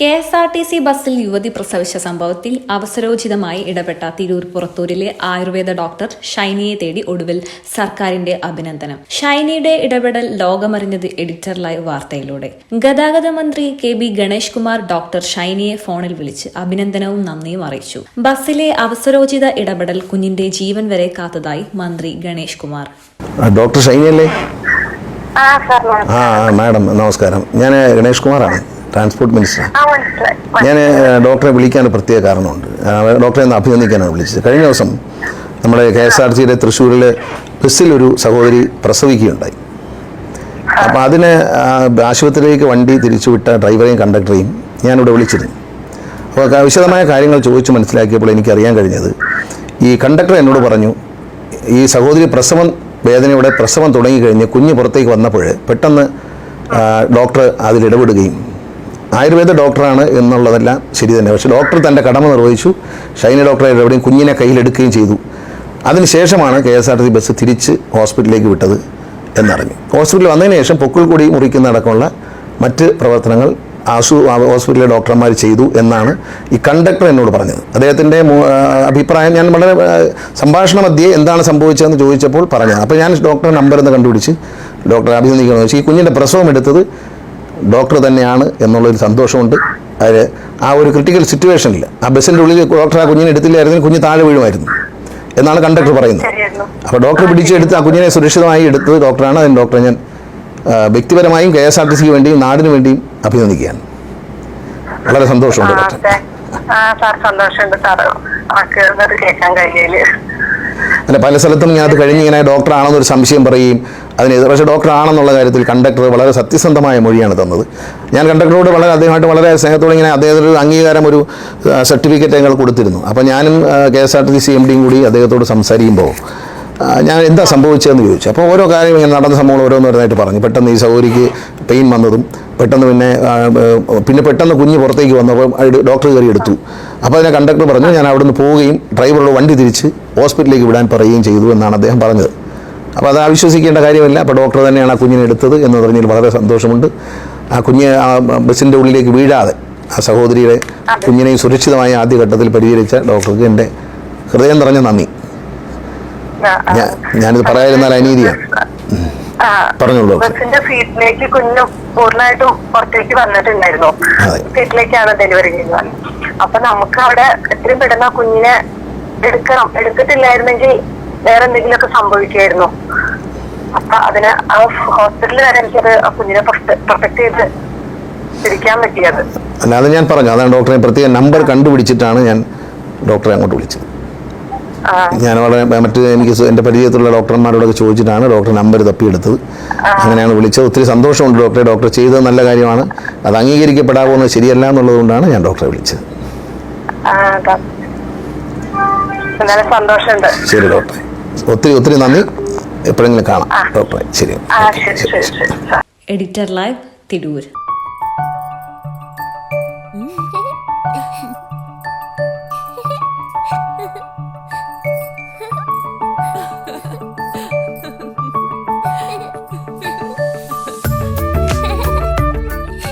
K S R T C ബസ്സിൽ യുവതി പ്രസവിച്ച സംഭവത്തിൽ അവസരോചിതമായി ഇടപെട്ട തിരൂർ പുറത്തൂരിലെ ആയുർവേദ ഡോക്ടർ ഷൈനിയെ തേടി ഒടുവിൽ സർക്കാരിന്റെ അഭിനന്ദനം. ഷൈനിയുടെ ഇടപെടൽ ലോകമറിഞ്ഞത് എഡിറ്റർ ലൈവ് വാർത്തയിലൂടെ. ഗതാഗത മന്ത്രി K B Ganesh Kumar doctor ഷൈനിയെ ഫോണിൽ വിളിച്ച് അഭിനന്ദനവും നന്ദിയും അറിയിച്ചു. ബസ്സിലെ അവസരോചിത ഇടപെടൽ കുഞ്ഞിന്റെ ജീവൻ വരെ കാത്തതായി മന്ത്രി ഗണേഷ് കുമാർ. ഡോക്ടർ ഷൈനിയല്ലേ? ആ സാർ ആ ആ, മാഡം നമസ്കാരം. ഞാൻ ഗണേഷ് കുമാറാണ്. ട്രാൻസ്പോർട്ട് മിനിസ്റ്റർ ഞാൻ ഡോക്ടറെ വിളിക്കാൻ പ്രത്യേക കാരണമുണ്ട്. ഡോക്ടറെ ഒന്ന് അഭിനന്ദിക്കാനാണ് വിളിച്ചത്. കഴിഞ്ഞ ദിവസം നമ്മുടെ കെ എസ് ആർ സിയുടെ തൃശ്ശൂരിലെ ബസ്സിൽ ഒരു സഹോദരി പ്രസവിക്കുകയുണ്ടായി. അപ്പോൾ അതിന് ആശുപത്രിയിലേക്ക് വണ്ടി തിരിച്ചുവിട്ട ഡ്രൈവറെയും കണ്ടക്ടറെയും ഞാനിവിടെ വിളിച്ചിരുന്നു. അപ്പോൾ വിശദമായ കാര്യങ്ങൾ ചോദിച്ച് മനസ്സിലാക്കിയപ്പോൾ എനിക്കറിയാൻ കഴിഞ്ഞത് ഈ കണ്ടക്ടർ എന്നോട് പറഞ്ഞു ഈ സഹോദരി പ്രസവം വേദനയുടെ പ്രസവം തുടങ്ങിക്കഴിഞ്ഞ് കുഞ്ഞ് പുറത്തേക്ക് വന്നപ്പോൾ പെട്ടെന്ന് ഡോക്ടർ ഡോക്ടർ അതിലിടപെടുകയും ആയുർവേദ ഡോക്ടറാണ് എന്നുള്ളതെല്ലാം ശരി തന്നെ. പക്ഷേ ഡോക്ടർ തന്റെ കടമ നിർവഹിച്ചു. ഷൈനി ഡോക്ടറെ എവിടെയും കുഞ്ഞിനെ കയ്യിലെടുക്കുകയും ചെയ്തു. അതിനുശേഷമാണ് K S R T C bus തിരിച്ച് ഹോസ്പിറ്റലിലേക്ക് വിട്ടത് എന്നറിഞ്ഞു. ഹോസ്പിറ്റലിൽ വന്നതിന് ശേഷം പൊക്കിൾ കൂടി മുറിക്കുന്നതടക്കമുള്ള മറ്റ് പ്രവർത്തനങ്ങൾ ആശു ഹോസ്പിറ്റലിലെ ഡോക്ടർമാർ ചെയ്തു എന്നാണ് ഈ കണ്ടക്ടർ എന്നോട് പറഞ്ഞത്. അദ്ദേഹത്തിന്റെ അഭിപ്രായം ഞാൻ വളരെ സംഭാഷണ മധ്യേ എന്താണ് സംഭവിച്ചതെന്ന് ചോദിച്ചപ്പോൾ പറഞ്ഞത് അപ്പോൾ ഞാൻ ഡോക്ടറെ നമ്പർ എന്ന് കണ്ടുപിടിച്ച് ഡോക്ടറെ അഭിനന്ദിക്കണമെന്ന് വെച്ചാൽ ഈ കുഞ്ഞിന്റെ പ്രസവം എടുത്തത് ഡോക്ടർ തന്നെയാണ് എന്നുള്ളൊരു സന്തോഷമുണ്ട്. അതിൽ ആ ഒരു ക്രിട്ടിക്കൽ സിറ്റുവേഷനിൽ ആ ബസ്സിന്റെ ഉള്ളിൽ ഡോക്ടർ ആ കുഞ്ഞിനെ എടുത്തില്ലായിരുന്നെങ്കിൽ കുഞ്ഞ് താഴെ വീഴുമായിരുന്നു. എന്നാണ് കണ്ടക്ടർ പറയുന്നത്. അപ്പോൾ ഡോക്ടർ പിടിച്ചെടുത്ത് ആ കുഞ്ഞിനെ സുരക്ഷിതമായി എടുത്തത് ഡോക്ടറാണ് അതിന് ഡോക്ടറെ ഞാൻ വ്യക്തിപരമായും കെ എസ് ആർ ടി സിക്ക് വേണ്ടിയും നാടിന് വേണ്ടിയും അഭിനന്ദിക്കുകയാണ്. വളരെ സന്തോഷമുണ്ട് ഡോക്ടർ സന്തോഷമുണ്ട് സാർ കേൾക്കാൻ കഴിയൽ. അല്ല പല സ്ഥലത്തും ഞാൻ അത് കഴിഞ്ഞ് ഇങ്ങനെ ഡോക്ടർ ആണെന്നൊരു സംശയം പറയും. അതിന് പക്ഷേ ഡോക്ടർ ആണെന്നുള്ള കാര്യത്തിൽ കണ്ടക്ടർ വളരെ സത്യസന്ധമായ മൊഴിയാണ് തന്നത്. ഞാൻ കണ്ടക്ടറോട് വളരെ അദ്ദേഹമായിട്ട് വളരെ സ്നേഹത്തോടെ ഇങ്ങനെ അദ്ദേഹത്തിന് അംഗീകാരം ഒരു സർട്ടിഫിക്കറ്റ് ഞങ്ങൾ കൊടുത്തിരുന്നു. അപ്പോൾ ഞാനും K S R T C M ഡിയും കൂടി അദ്ദേഹത്തോട് സംസാരിക്കുമ്പോൾ ഞാൻ എന്താ സംഭവിച്ചതെന്ന് ചോദിച്ചു. അപ്പോൾ ഓരോ കാര്യം ഇങ്ങനെ നടന്ന സംഭവങ്ങൾ ഓരോന്നോരോന്നായിട്ട് പറഞ്ഞു. പെട്ടെന്ന് ഈ സൗകര്യക്ക് പെയിൻ വന്നതും പെട്ടെന്ന് പിന്നെ പിന്നെ പെട്ടെന്ന് കുഞ്ഞ് പുറത്തേക്ക് വന്നപ്പോൾ ഡോക്ടർ കയറി എടുത്തു. അപ്പോൾ അതിനെ കണ്ടക്ടർ പറഞ്ഞു ഞാൻ അവിടുന്ന് പോവുകയും ഡ്രൈവറോട് വണ്ടി തിരിച്ച് ഹോസ്പിറ്റലിലേക്ക് വിടാൻ പറയുകയും ചെയ്തു എന്നാണ് അദ്ദേഹം പറഞ്ഞത്. അപ്പോൾ അത് അവിശ്വസിക്കേണ്ട കാര്യമില്ല. അപ്പോൾ ഡോക്ടർ തന്നെയാണ് ആ കുഞ്ഞിനെ എടുത്തത് എന്ന് പറഞ്ഞതിൽ വളരെ സന്തോഷമുണ്ട്. ആ കുഞ്ഞ് ആ ബസ്സിന്റെ ഉള്ളിലേക്ക് വീഴാതെ ആ സഹോദരിയുടെ കുഞ്ഞിനെയും സുരക്ഷിതമായ ആദ്യഘട്ടത്തിൽ പരിചരിച്ച ഡോക്ടർക്ക് എന്റെ ഹൃദയം നിറഞ്ഞ നന്ദി. ഞാനിത് പറയാതിരുന്നാൽ അനീതിയാണ് പറഞ്ഞോളൂ. ബസിന്റെ സീറ്റിലേക്ക് കുഞ്ഞ് പൂർണമായിട്ടും പുറത്തേക്ക് വന്നിട്ടുണ്ടായിരുന്നു. സീറ്റിലേക്കാണ് ഡെലിവറി ചെയ്യുന്നത്. അപ്പൊ നമുക്ക് അവിടെ എത്രയും പെട്ടെന്ന് കുഞ്ഞിനെ എടുക്കണം. എടുത്തിട്ടില്ലായിരുന്നെങ്കിൽ വേറെ എന്തെങ്കിലുമൊക്കെ സംഭവിക്കായിരുന്നു അപ്പൊ അതിന് ആ ഹോസ്പിറ്റലിൽ വരെ എനിക്കത് കുഞ്ഞിനെ പ്രൊട്ടക്ട് ചെയ്ത് തിരിക്കാൻ പറ്റിയത്. അല്ലാതെ ഞാൻ പറഞ്ഞു അതാണ് ഡോക്ടറെ പ്രത്യേക നമ്പർ കണ്ടുപിടിച്ചിട്ടാണ് ഞാൻ ഡോക്ടറെ അങ്ങോട്ട് വിളിച്ചത്. ഞാൻ വളരെ മറ്റ് എനിക്ക് എന്റെ എന്റെ പരിചയത്തിലുള്ള ഡോക്ടർമാരോടൊക്കെ ചോദിച്ചിട്ടാണ് ഡോക്ടർ നമ്പർ തപ്പിയെടുത്തത്. അങ്ങനെയാണ് വിളിച്ചത്. ഒത്തിരി സന്തോഷമുണ്ട് ഡോക്ടറെ. ഡോക്ടർ ചെയ്തത് നല്ല കാര്യമാണ്. അത് അംഗീകരിക്കപ്പെടാവുന്നത് ശരിയല്ല എന്നുള്ളതുകൊണ്ടാണ് ഞാൻ ഡോക്ടറെ വിളിച്ചത്. ശരി ഡോക്ടറെ. ഒത്തിരി ഒത്തിരി നന്ദി. എപ്പോഴെങ്കിലും കാണാം. ഡോക്ടറെ. ശരി. ആ ശരി ശരി ശരി. Editor live Tirur.